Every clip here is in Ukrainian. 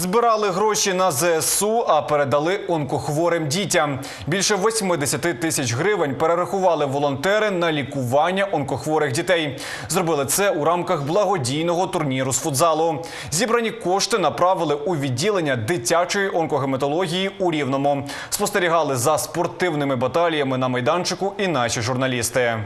Збирали гроші на ЗСУ, а передали онкохворим дітям. Більше 80 тисяч гривень перерахували волонтери на лікування онкохворих дітей. Зробили це у рамках благодійного турніру з футзалу. Зібрані кошти направили у відділення дитячої онкогематології у Рівному. Спостерігали за спортивними баталіями на майданчику і наші журналісти.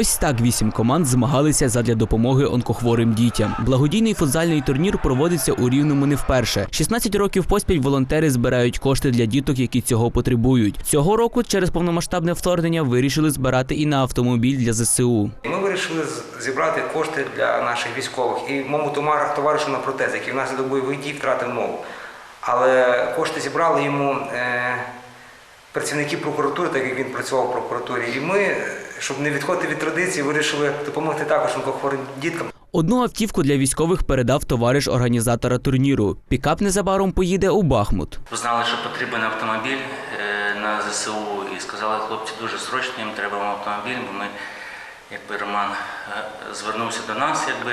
Ось так вісім команд змагалися задля допомоги онкохворим дітям. Благодійний футзальний турнір проводиться у рівному не вперше. 16 років поспіль волонтери збирають кошти для діток, які цього потребують. Цього року через повномасштабне вторгнення вирішили збирати і на автомобіль для ЗСУ. Ми вирішили зібрати кошти для наших військових і моєму товаришу на протез, який внаслідок бойових дій втратив ногу. Але кошти зібрали йому е, працівники прокуратури, так як він працював в прокуратурі. І ми, щоб не відходити від традиції, вирішили допомогти також онкохворим діткам. Одну автівку для військових передав товариш організатора турніру. Пікап незабаром поїде у Бахмут. Знали, що потрібен автомобіль е, на ЗСУ і сказали, хлопці, дуже срочно їм треба автомобіль, бо ми, якби Роман е, звернувся до нас, якби,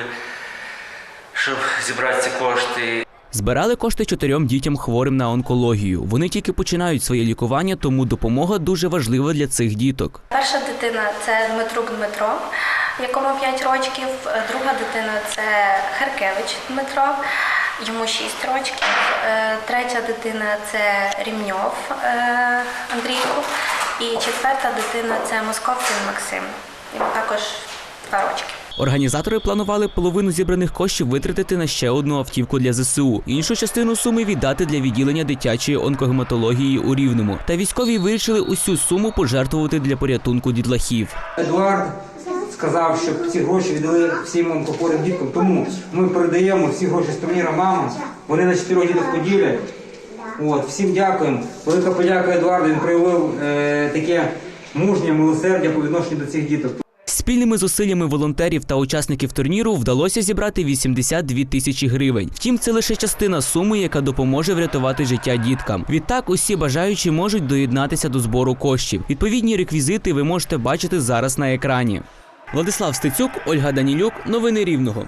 щоб зібрати ці кошти. Збирали кошти чотирьом дітям хворим на онкологію. Вони тільки починають своє лікування, тому допомога дуже важлива для цих діток. Перша дитина це Дмитрук Дмитро, якому 5 років. Друга дитина це Харкевич Дмитро, йому 6 років. Е, Третя дитина це Рівньов е, Андрійко. І четверта дитина це Московцин Максим. Йому також 2 рочки. Організатори планували половину зібраних коштів витратити на ще одну автівку для ЗСУ, іншу частину суми віддати для відділення дитячої онкогематології у Рівному. Та військові вирішили усю суму пожертвувати для порятунку дітлахів. Едуард сказав, щоб ці гроші віддали всім онкохворим діткам. Тому ми передаємо всі гроші з турніра мамам. Вони на чотирьох діток поділять. От, всім дякуємо. Велика подяка Едуарду. Він проявив е, таке мужнє милосердя по відношенню до цих діток. Спільними зусиллями волонтерів та учасників турніру вдалося зібрати 82 тисячі гривень. Втім, це лише частина суми, яка допоможе врятувати життя діткам. Відтак, усі бажаючі можуть доєднатися до збору коштів. Відповідні реквізити ви можете бачити зараз на екрані. Владислав Стецюк, Ольга Данілюк, новини Рівного.